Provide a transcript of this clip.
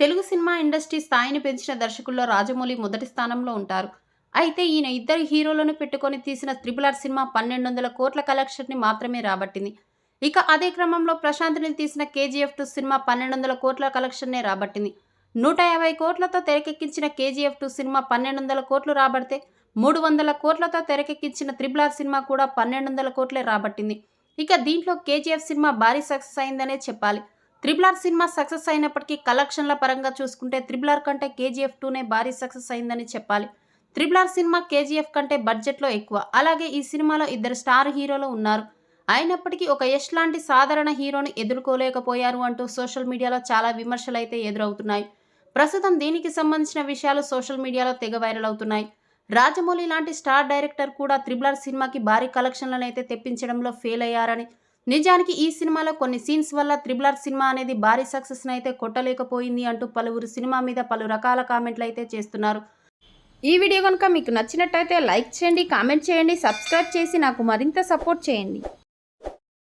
Telugu cinema industry స్థాయిని పెంచిన దర్శకుల్లో రాజమౌళి మొదటి స్థానంలో ఉంటారు. అయితే ఈయన ఇద్దరు హీరోలను పెట్టుకొని తీసిన త్రిపుల్ ఆర్ సినిమా పన్నెండు వందల కోట్ల కలెక్షన్ని మాత్రమే రాబట్టింది. ఇక అదే క్రమంలో ప్రశాంత్ని తీసిన కేజీఎఫ్ టూ సినిమా పన్నెండు వందల కోట్ల కలెక్షన్నే రాబట్టింది. నూట యాభై కోట్లతో తెరకెక్కించిన కేజీఎఫ్ టూ సినిమా పన్నెండు వందల కోట్లు రాబడితే మూడు వందల కోట్లతో తెరకెక్కించిన త్రిబుల్ ఆర్ సినిమా కూడా పన్నెండు వందల కోట్లే రాబట్టింది. ఇక దీంట్లో కేజీఎఫ్ సినిమా భారీ సక్సెస్ అయిందనే చెప్పాలి. త్రిబుల్ ఆర్ సినిమా సక్సెస్ అయినప్పటికీ కలెక్షన్ల పరంగా చూసుకుంటే త్రిబుల్ ఆర్ కంటే కేజీఎఫ్ టూనే భారీ సక్సెస్ అయిందని చెప్పాలి. త్రిబుల్ ఆర్ సినిమా కేజీఎఫ్ కంటే బడ్జెట్లో ఎక్కువ. అలాగే ఈ సినిమాలో ఇద్దరు స్టార్ హీరోలు ఉన్నారు. అయినప్పటికీ ఒక యష్ లాంటి సాధారణ హీరోను ఎదుర్కోలేకపోయారు అంటూ సోషల్ మీడియాలో చాలా విమర్శలు అయితే ఎదురవుతున్నాయి. ప్రస్తుతం దీనికి సంబంధించిన విషయాలు సోషల్ మీడియాలో తెగ వైరల్ అవుతున్నాయి. రాజమౌళి లాంటి స్టార్ డైరెక్టర్ కూడా త్రిబుల్ ఆర్ సినిమాకి భారీ కలెక్షన్లను అయితే తెప్పించడంలో ఫెయిల్ అయ్యారని నిజానికి ఈ సినిమాలో కొన్ని సీన్స్ వల్ల త్రిబుల్ ఆర్ సినిమా అనేది భారీ సక్సెస్ని అయితే కొట్టలేకపోయింది అంటూ పలువురు సినిమా మీద పలు రకాల కామెంట్లు అయితే చేస్తున్నారు. ఈ వీడియో కనుక మీకు నచ్చినట్టయితే లైక్ చేయండి కామెంట్ చేయండి సబ్స్క్రైబ్ చేసి నాకు మరింత సపోర్ట్ చేయండి.